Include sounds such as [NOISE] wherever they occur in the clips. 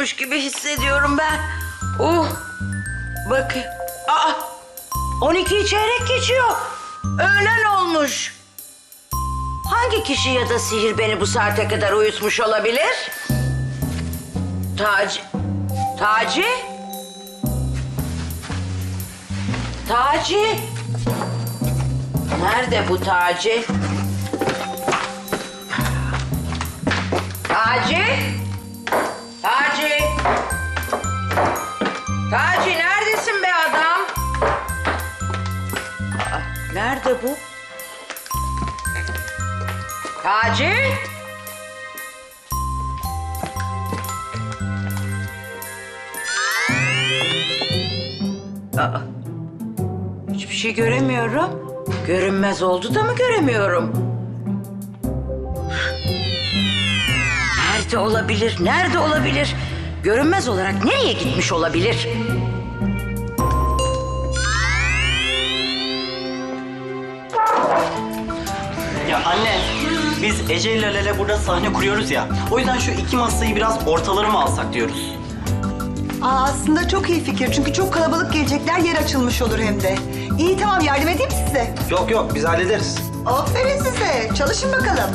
Uyumuş gibi hissediyorum ben? Uh, bak. Aa, 12 çeyrek geçiyor. Öğlen olmuş. Hangi kişi ya da sihir beni bu saate kadar uyutmuş olabilir? Taci. Taci? Taci? Nerede bu? Taci? Nerede bu? Taci? Aa, hiçbir şey göremiyorum. Görünmez oldu da mı göremiyorum? Nerede olabilir? Nerede olabilir? Görünmez olarak nereye gitmiş olabilir? Anne, biz Ece ile Lale burada sahne kuruyoruz ya. O yüzden şu iki masayı biraz ortaları mı alsak diyoruz. Aa, aslında çok iyi fikir çünkü çok kalabalık gelecekler yer açılmış olur hem de. İyi tamam yardım edeyim size. Yok yok biz hallederiz. Aferin size. Çalışın bakalım.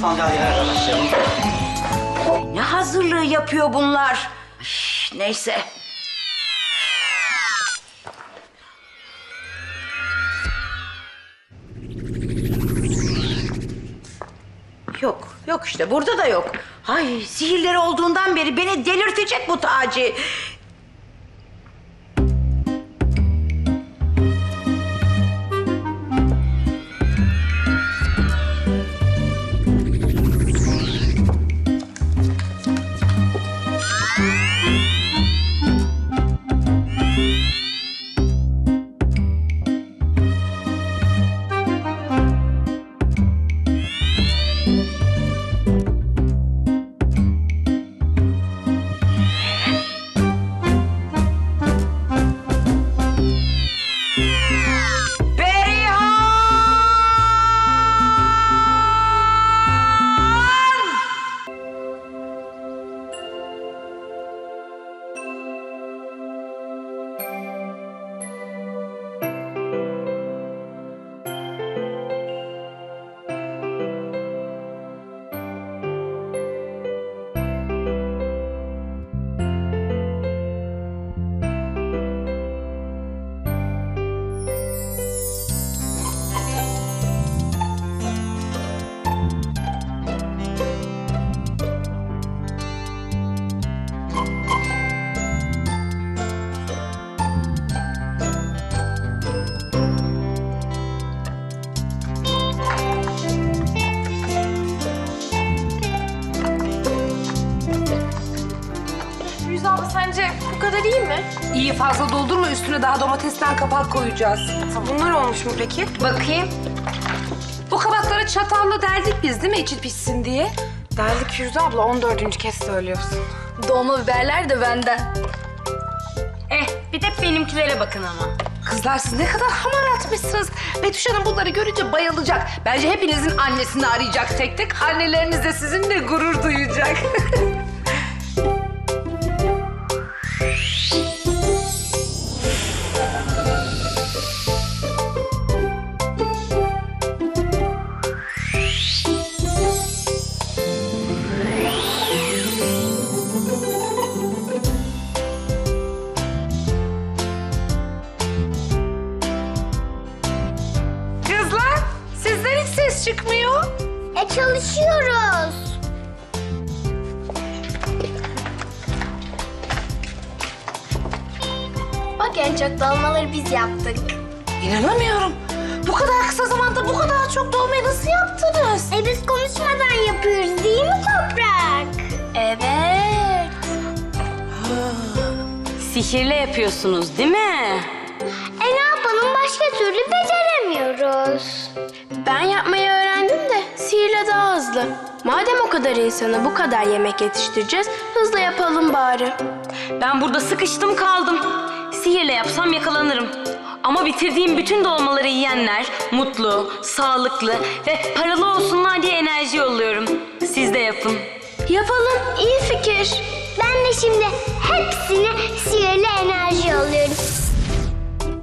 Sandalyelerle başlayalım. Ne hazırlığı yapıyor bunlar? Üf, neyse. Yok, yok işte burada da yok. Ay sihirleri olduğundan beri beni delirtecek bu Taci. Fazla doldurma üstüne daha domatesten kapak koyacağız. Bunlar olmuş mu peki? Bakayım. Bu kabakları çatalla deldik biz değil mi içi pişsin diye? Deldik Firuze abla 14. kez söylüyorsun. Dolma biberler de benden. Eh bir de benimkilere bakın ama. Kızlar siz ne kadar hamar atmışsınız. Betüş Hanım bunları görünce bayılacak. Bence hepinizin annesini arayacak tek tek. Anneleriniz de sizinle gurur duyacak. [LAUGHS] çıkmıyor. E çalışıyoruz. Bak en çok dolmaları biz yaptık. İnanamıyorum. Bu kadar kısa zamanda bu kadar çok dolmayı nasıl yaptınız? E biz konuşmadan yapıyoruz değil mi Toprak? Evet. Sihirle yapıyorsunuz değil mi? E ne yapalım başka türlü beceremiyoruz. Ben yapmayı Bence daha hızlı. Madem o kadar insana bu kadar yemek yetiştireceğiz, hızlı yapalım bari. Ben burada sıkıştım kaldım. Sihirle yapsam yakalanırım. Ama bitirdiğim bütün dolmaları yiyenler mutlu, sağlıklı ve paralı olsunlar diye enerji yolluyorum. Siz de yapın. Yapalım, iyi fikir. Ben de şimdi hepsine sihirli enerji yolluyorum.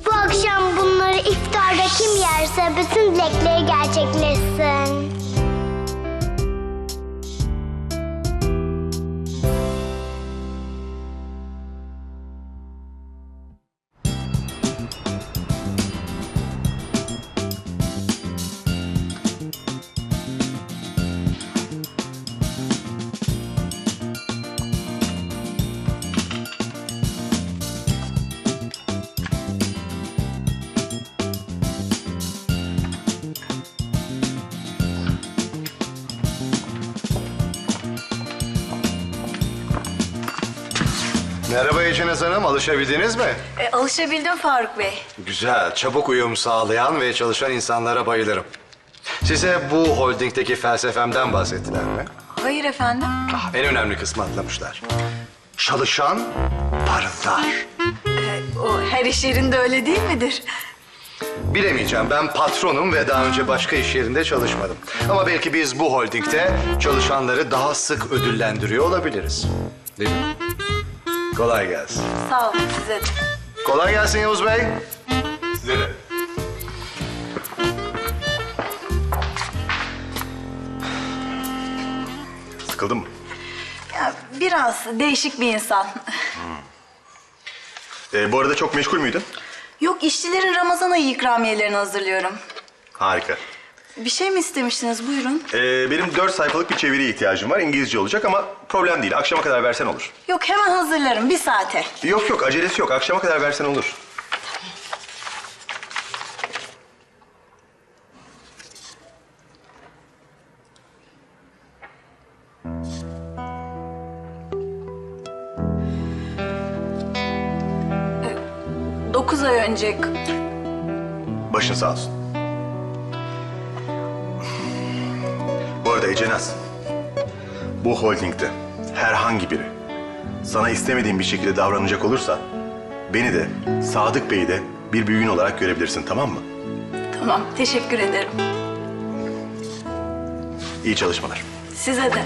Bu akşam bunları iftarda kim yerse bütün dilekleri gerçekleşsin. Merhaba Eceniz Hanım, alışabildiniz mi? E, alışabildim Faruk Bey. Güzel, çabuk uyum sağlayan ve çalışan insanlara bayılırım. Size bu holdingdeki felsefemden bahsettiler mi? Hayır efendim. Ah, en önemli kısmı atlamışlar. Çalışan parıldar. O her iş yerinde öyle değil midir? Bilemeyeceğim, ben patronum ve daha önce başka iş yerinde çalışmadım. Ama belki biz bu holdingde çalışanları daha sık ödüllendiriyor olabiliriz. Değil mi? Kolay gelsin. Sağ olun size de. Kolay gelsin Yavuz Bey. Size de. Sıkıldın mı? Ya, biraz değişik bir insan. Ee, bu arada çok meşgul müydün? Yok işçilerin Ramazan ayı ikramiyelerini hazırlıyorum. Harika. Bir şey mi istemiştiniz? Buyurun. Ee, benim dört sayfalık bir çeviriye ihtiyacım var. İngilizce olacak ama problem değil. Akşama kadar versen olur. Yok hemen hazırlarım bir saate. Yok yok acelesi yok. Akşama kadar versen olur. Dokuz ay önce Başın sağ olsun. Arada Ecenaz, bu holdingde herhangi biri sana istemediğin bir şekilde davranacak olursa beni de Sadık Bey'i de bir büyüğün olarak görebilirsin tamam mı? Tamam teşekkür ederim. İyi çalışmalar. Size de.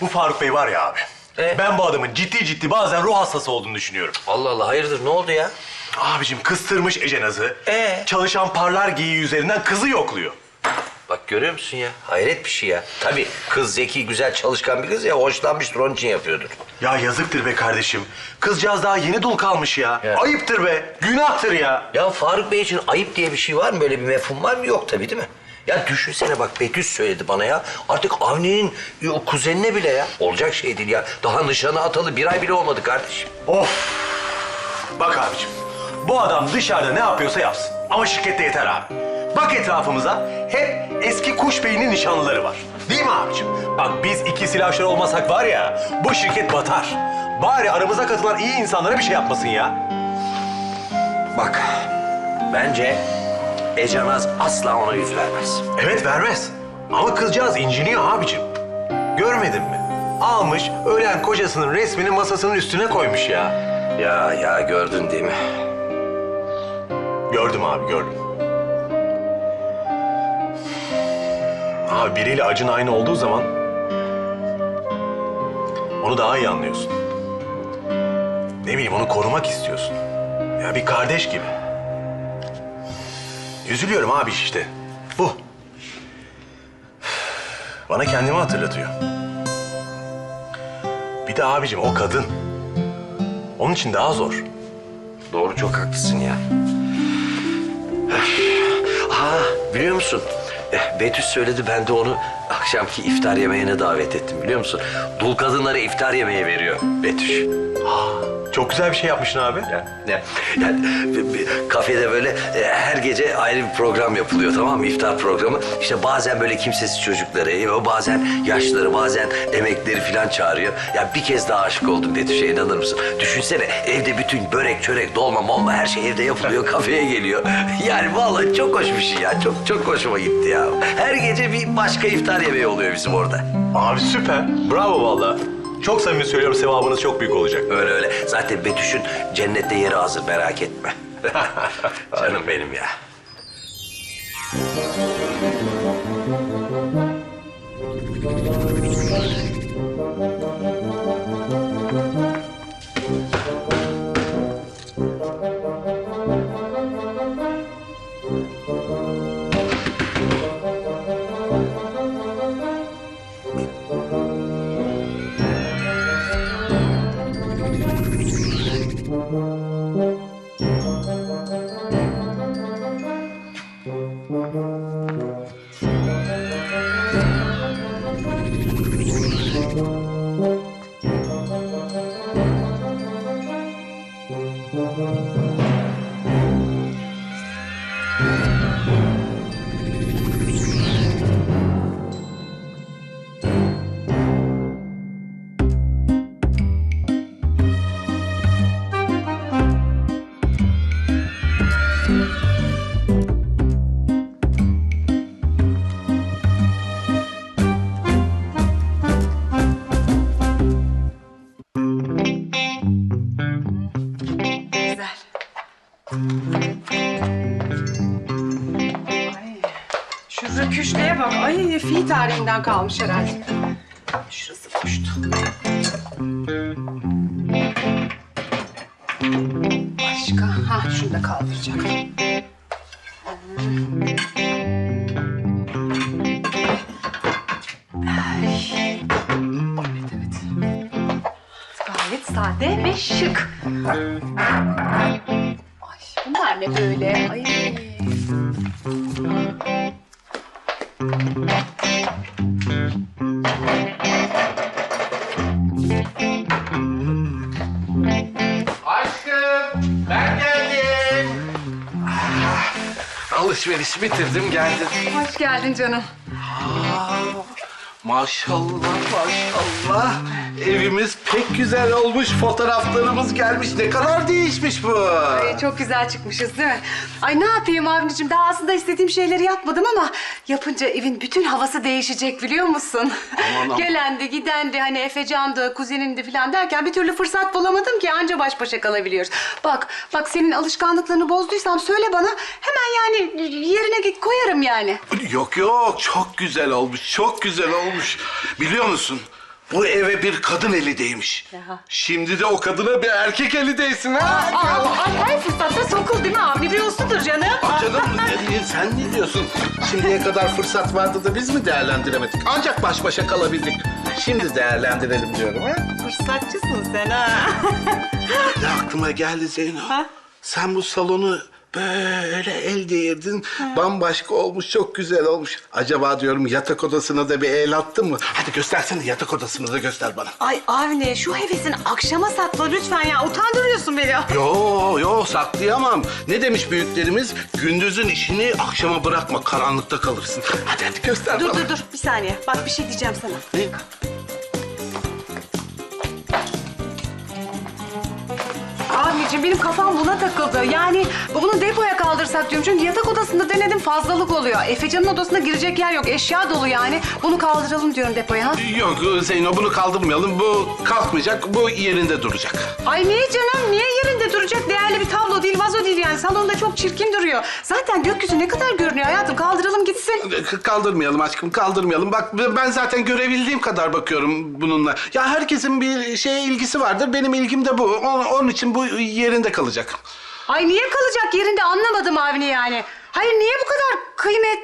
Bu Faruk Bey var ya abi. Ben bu adamın ciddi ciddi bazen ruh hastası olduğunu düşünüyorum. Allah Allah hayırdır ne oldu ya? Abicim kıstırmış Ecenaz'ı. Ee? Çalışan parlar giyiği üzerinden kızı yokluyor. Bak görüyor musun ya? Hayret bir şey ya. Tabii kız zeki, güzel, çalışkan bir kız ya. Hoşlanmıştır onun için yapıyordur. Ya yazıktır be kardeşim. Kızcağız daha yeni dul kalmış ya. Ya. Ayıptır be. Günahtır ya. Ya Faruk Bey için ayıp diye bir şey var mı? Böyle bir mefhum var mı? Yok tabii değil mi? Ya düşünsene bak Betüs söyledi bana ya. Artık Avni'nin e, o kuzenine bile ya. Olacak şey değil ya. Daha nişanı atalı bir ay bile olmadı kardeşim. Of. Bak abicim. Bu adam dışarıda ne yapıyorsa yapsın. Ama şirkette yeter abi. Bak etrafımıza hep eski kuş beyinin nişanlıları var. Değil mi abicim? Bak biz iki silahşör olmasak var ya bu şirket batar. Bari aramıza katılan iyi insanlara bir şey yapmasın ya. Bak bence Ecanaz asla ona yüz vermez. Evet vermez. Ama kızcağız inciniyor abicim. Görmedin mi? Almış ölen kocasının resmini masasının üstüne koymuş ya. Ya ya gördün değil mi? Gördüm abi gördüm. Abi biriyle acın aynı olduğu zaman onu daha iyi anlıyorsun. Ne bileyim onu korumak istiyorsun. Ya bir kardeş gibi. Üzülüyorum abi işte. Bu. Bana kendimi hatırlatıyor. Bir de abicim o kadın. Onun için daha zor. Doğru çok haklısın ya. Ha biliyor musun? Eh, Betüs söyledi ben de onu akşamki iftar yemeğine davet ettim biliyor musun? Dul kadınlara iftar yemeği veriyor Betüş. Çok güzel bir şey yapmışsın abi. Ya, ya, yani, bir- bir kafede böyle e, her gece ayrı bir program yapılıyor tamam mı? İftar programı. İşte bazen böyle kimsesiz çocukları, e, bazen yaşlıları, bazen emekleri falan çağırıyor. Ya bir kez daha aşık oldum Betüş'e inanır mısın? Düşünsene evde bütün börek, çörek, dolma, molma her şey evde yapılıyor. [LAUGHS] Kafeye geliyor. Yani vallahi çok hoş bir şey ya. Çok çok hoşuma gitti ya. Her gece bir başka iftar yemeği oluyor bizim orada. Abi süper. Bravo vallahi. Çok samimi söylüyorum sevabınız çok büyük olacak. Öyle öyle. Zaten Betüş'ün cennette yeri hazır merak etme. [LAUGHS] Canım benim ya. Tarihinden kalmış herhalde. Şurası boştu. Başka? Ha şunu da kaldıracak. Ay. Evet evet. Gayet sade ve şık. Ay bunlar ne böyle? Ay. Alışveriş bitirdim geldim. Hoş geldin canım. Maşallah maşallah. Evimiz pek güzel olmuş. Fotoğraflarımız gelmiş. Ne kadar değişmiş bu. Ay, çok güzel çıkmışız değil mi? Ay ne yapayım abicim daha aslında istediğim şeyleri yapmadım ama yapınca evin bütün havası değişecek biliyor musun? Aman aman. Gelendi gidendi hani Efecan'dı kuzenindi falan derken bir türlü fırsat bulamadım ki anca baş başa kalabiliyoruz. Bak bak senin alışkanlıklarını bozduysam söyle bana hemen yani yerine git koyarım yani. Yok yok çok güzel olmuş. Çok güzel olmuş. Biliyor musun? Bu eve bir kadın eli değmiş. Şimdi de o kadına bir erkek eli değsin ha. Aa, her fırsatta sokul değil mi abi? Usludur canım. Canım e, sen ne diyorsun? Şimdiye kadar fırsat vardı da biz mi değerlendiremedik? Ancak baş başa kalabildik. Şimdi değerlendirelim diyorum ha. Fırsatçısın sen ha. Ne aklıma geldi Zeyno? Sen bu salonu böyle el değirdin. Bambaşka olmuş, çok güzel olmuş. Acaba diyorum yatak odasına da bir el attın mı? Hadi göstersene yatak odasını da göster bana. Ay Avni şu hevesin akşama sakla lütfen ya. Utandırıyorsun beni. Yo yo saklayamam. Ne demiş büyüklerimiz? Gündüzün işini akşama bırakma, karanlıkta kalırsın. Hadi hadi göster Dur bana. dur dur bir saniye. Bak bir şey diyeceğim sana. Ne? Abicim benim kafam buna takıldı. Yani bunu depoya kaldırsak diyorum. Çünkü yatak odasında denedim fazlalık oluyor. Efecan'ın odasına girecek yer yok. Eşya dolu yani. Bunu kaldıralım diyorum depoya. Ha? Yok Zeyno bunu kaldırmayalım. Bu kalkmayacak, bu yerinde duracak. Ay niye canım? Niye yerinde duracak? Değerli bir tablo değil, vazo değil yani. Salonda çok çirkin duruyor. Zaten gökyüzü ne kadar görünüyor hayatım. Kaldıralım gitsin. K- Kaldırmayalım aşkım, kaldırmayalım. Bak ben zaten görebildiğim kadar bakıyorum bununla. Ya herkesin bir şeye ilgisi vardır. Benim ilgim de bu. Onun, onun için bu yerinde kalacak. Ay niye kalacak yerinde anlamadım abini yani. Hayır niye bu kadar kıymet...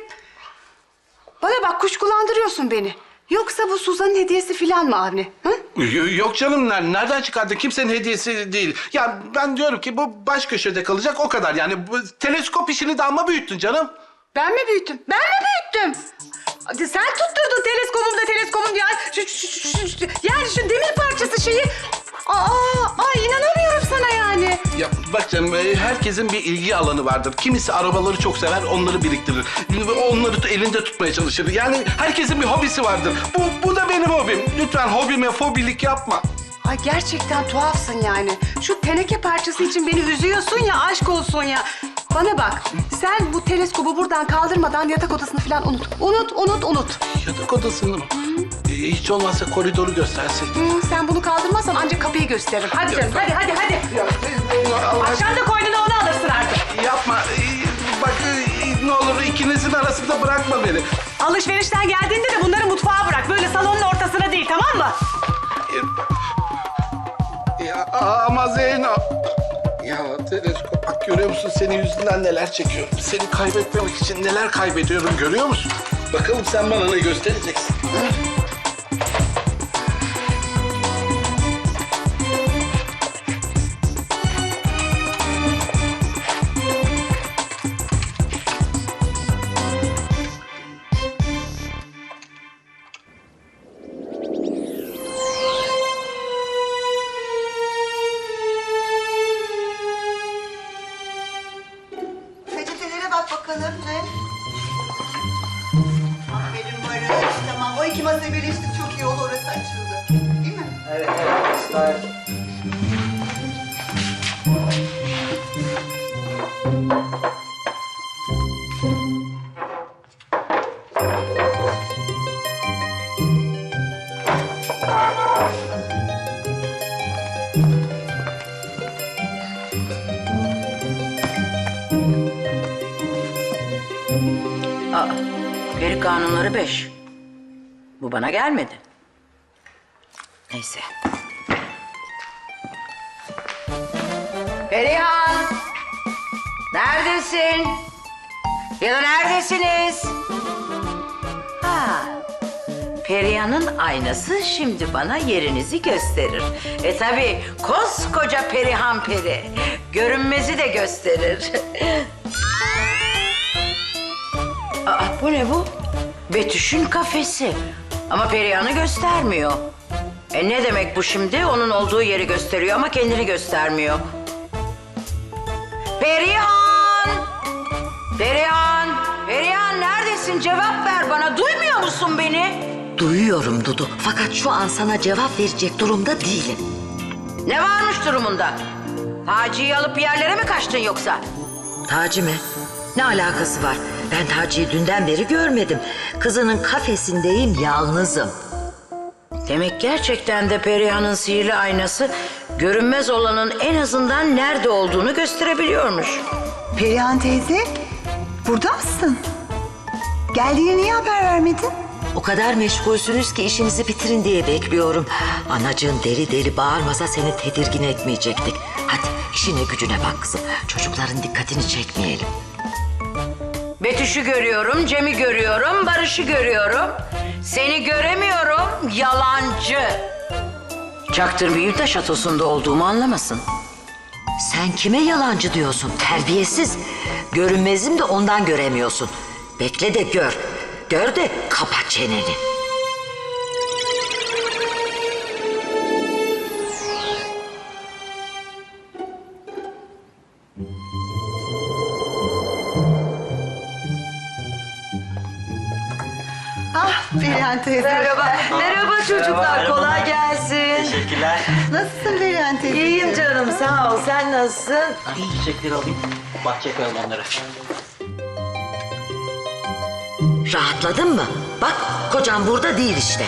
Bana bak kuşkulandırıyorsun beni. Yoksa bu Suzan'ın hediyesi filan mı Avni? Hı? Yok canım ner- nereden çıkardın? Kimsenin hediyesi değil. Ya ben diyorum ki bu baş köşede kalacak o kadar. Yani bu teleskop işini de amma büyüttün canım. Ben mi büyüttüm? Ben mi büyüttüm? Sen tutturdun teleskopum da teleskopum ya. Şu, şu, şu, şu- şu- yani şu herkesin bir ilgi alanı vardır. Kimisi arabaları çok sever onları biriktirir. Onları elinde tutmaya çalışır. Yani herkesin bir hobisi vardır. Bu, bu da benim hobim. Lütfen hobime fobilik yapma. Ay gerçekten tuhafsın yani. Şu teneke parçası için beni üzüyorsun ya aşk olsun ya. Bana bak sen bu teleskobu buradan kaldırmadan yatak odasını falan unut. Unut, unut, unut. Yatak odasını mı? E, hiç olmazsa koridoru gösterseydin. Hı, sen bunu kaldırmazsan ancak kapıyı gösteririm. Hadi canım, hadi, hadi, hadi. Allah Akşam da koynuna onu artık. Yapma. Bak ne olur ikinizin arasında bırakma beni. Alışverişten geldiğinde de bunları mutfağa bırak. Böyle salonun ortasına değil, tamam mı? Ya ama Zeyno. Ya teleskop bak görüyor musun senin yüzünden neler çekiyorum. Seni kaybetmemek için neler kaybediyorum görüyor musun? Bakalım sen bana ne göstereceksin. ha? Çok iyi oldu orası açıldı. Değil mi? Evet evet. Aa, bana gelmedi. Neyse. Perihan! Neredesin? Ya da neredesiniz? Ha, Perihan'ın aynası şimdi bana yerinizi gösterir. E tabi koskoca Perihan peri. Görünmezi de gösterir. [LAUGHS] Aa, bu ne bu? Betüş'ün kafesi. Ama Perihan'ı göstermiyor. E ne demek bu şimdi? Onun olduğu yeri gösteriyor ama kendini göstermiyor. Perihan! Perihan! Perihan neredesin? Cevap ver bana. Duymuyor musun beni? Duyuyorum Dudu. Fakat şu an sana cevap verecek durumda değilim. Ne varmış durumunda? Taci'yi alıp yerlere mi kaçtın yoksa? Taci mi? Ne alakası var? Ben Taci'yi dünden beri görmedim. Kızının kafesindeyim, yalnızım. Demek gerçekten de Perihan'ın sihirli aynası görünmez olanın en azından nerede olduğunu gösterebiliyormuş. Perihan teyze, burada mısın? Geldiğini niye haber vermedin? O kadar meşgulsünüz ki işinizi bitirin diye bekliyorum. Anacığın deli deli bağırmasa seni tedirgin etmeyecektik. Hadi işine gücüne bak kızım. Çocukların dikkatini çekmeyelim. Betüş'ü görüyorum, Cem'i görüyorum, Barış'ı görüyorum. Seni göremiyorum, yalancı. Çaktırmayayım da şatosunda olduğumu anlamasın. Sen kime yalancı diyorsun? Terbiyesiz. Görünmezim de ondan göremiyorsun. Bekle de gör. Gör de kapat çeneni. Teyze. Merhaba. Merhaba çocuklar. Merhaba, Kolay gelsin. Teşekkürler. Nasılsın Perihan teyze? İyiyim canım sağ ol. Sen nasılsın? Ben çiçekleri alayım. Bahçeye koyalım onları. Rahatladın mı? Bak kocam burada değil işte.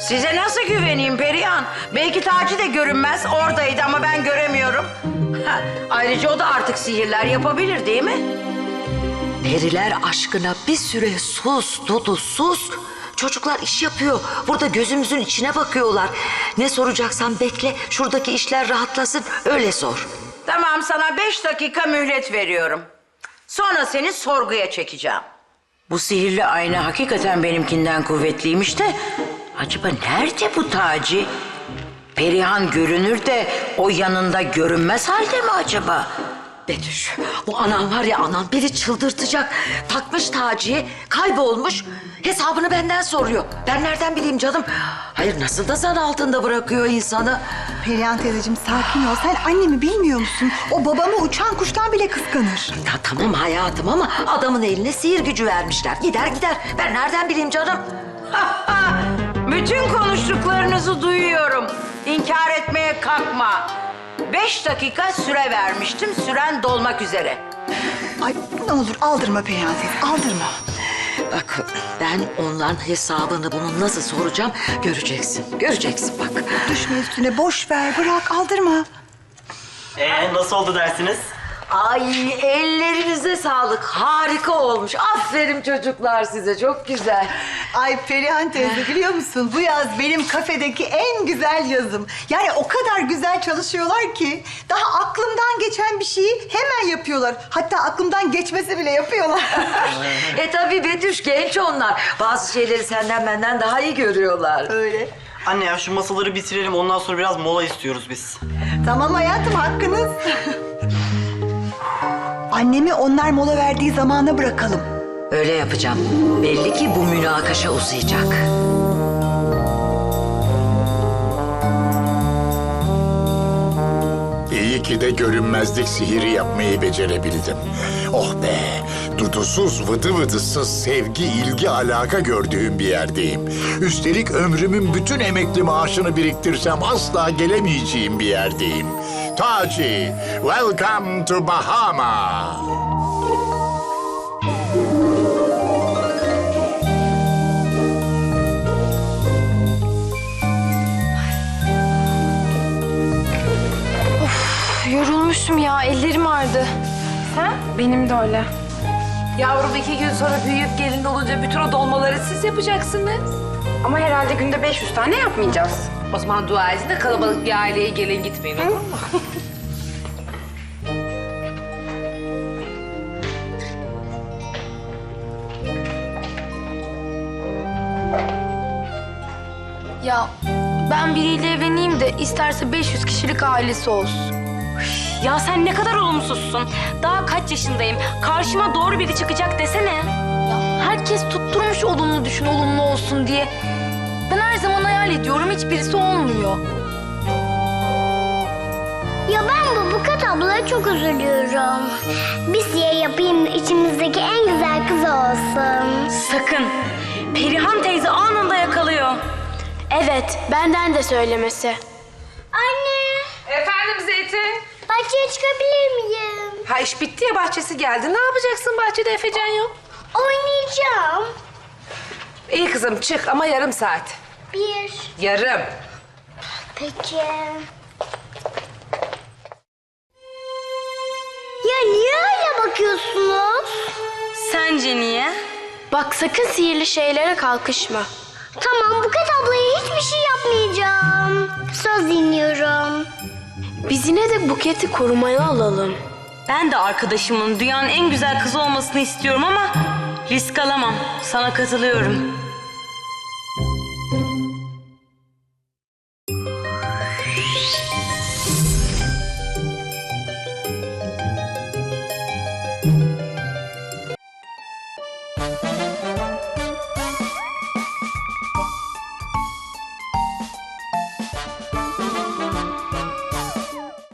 Size nasıl güveneyim Perihan? Belki Taci de görünmez, oradaydı ama ben göremiyorum. Ha, ayrıca o da artık sihirler yapabilir değil mi? Periler aşkına bir süre sus Dudu sus. Çocuklar iş yapıyor. Burada gözümüzün içine bakıyorlar. Ne soracaksan bekle. Şuradaki işler rahatlasın. Öyle sor. Tamam sana beş dakika mühlet veriyorum. Sonra seni sorguya çekeceğim. Bu sihirli ayna hakikaten benimkinden kuvvetliymiş de... Acaba nerede bu Taci? Perihan görünür de o yanında görünmez halde mi acaba? Betüş, bu anam var ya anam beni çıldırtacak. Takmış Taci'yi, kaybolmuş. Hesabını benden soruyor. Ben nereden bileyim canım? Hayır nasıl da zan altında bırakıyor insanı. Perihan teyzeciğim sakin ol. Sen annemi bilmiyor musun? O babamı uçan kuştan bile kıskanır. Ya tamam hayatım ama adamın eline sihir gücü vermişler. Gider gider. Ben nereden bileyim canım? Bütün konuştuklarınızı duyuyorum. İnkar etmeye kalkma. Beş dakika süre vermiştim. Süren dolmak üzere. Ay ne olur aldırma Perihan teyze, aldırma. Bak ben onların hesabını bunun nasıl soracağım göreceksin. Göreceksin bak. Düşme üstüne, boş ver, bırak, aldırma. Ee, nasıl oldu dersiniz? Ay ellerinize sağlık. Harika olmuş. Aferin çocuklar size. Çok güzel. Ay Perihan teyze biliyor musun? Bu yaz benim kafedeki en güzel yazım. Yani o kadar güzel çalışıyorlar ki daha aklımdan geçen bir şeyi hemen yapıyorlar. Hatta aklımdan geçmesi bile yapıyorlar. [LAUGHS] e tabii Betüş genç onlar. Bazı şeyleri senden benden daha iyi görüyorlar. Öyle. Anne ya şu masaları bitirelim ondan sonra biraz mola istiyoruz biz. Tamam hayatım hakkınız. [LAUGHS] Annemi onlar mola verdiği zamana bırakalım. Öyle yapacağım. Belli ki bu münakaşa uzayacak. İyi ki de görünmezlik sihiri yapmayı becerebildim. Oh be, dudusuz, vıdı vıdısız sevgi, ilgi, alaka gördüğüm bir yerdeyim. Üstelik ömrümün bütün emekli maaşını biriktirsem asla gelemeyeceğim bir yerdeyim. Taci, welcome to Bahama. Yorulmuşum ya ellerim ağrıdı. Sen? Benim de öyle. Yavrum iki gün sonra büyüyüp gelin olunca bütün o dolmaları siz yapacaksınız. Ama herhalde günde 500 tane yapmayacağız. O zaman dua edin de kalabalık bir aileye gelin gitmeyin olur mu? [LAUGHS] Ya ben biriyle evleneyim de isterse 500 kişilik ailesi olsun. Ya sen ne kadar olumsuzsun. Daha kaç yaşındayım. Karşıma doğru biri çıkacak desene. Ya herkes tutturmuş olumlu düşün, olumlu olsun diye. Ben her zaman hayal ediyorum, hiçbirisi olmuyor. Ya ben bu Bukat ablaya çok üzülüyorum. Bir siye yapayım içimizdeki en güzel kız olsun. Sakın. Perihan teyze anında yakalıyor. Evet, benden de söylemesi. Anne, Efendim Zeytin? Bahçeye çıkabilir miyim? Ha iş bitti ya bahçesi geldi. Ne yapacaksın bahçede Efecan yok? Oynayacağım. İyi kızım çık ama yarım saat. Bir. Yarım. Peki. Ya niye öyle bakıyorsunuz? Sence niye? Bak sakın sihirli şeylere kalkışma. Tamam Buket ablaya hiçbir şey yapmayacağım. Söz dinliyorum. Biz yine de buketi korumaya alalım. Ben de arkadaşımın dünyanın en güzel kızı olmasını istiyorum ama risk alamam. Sana katılıyorum.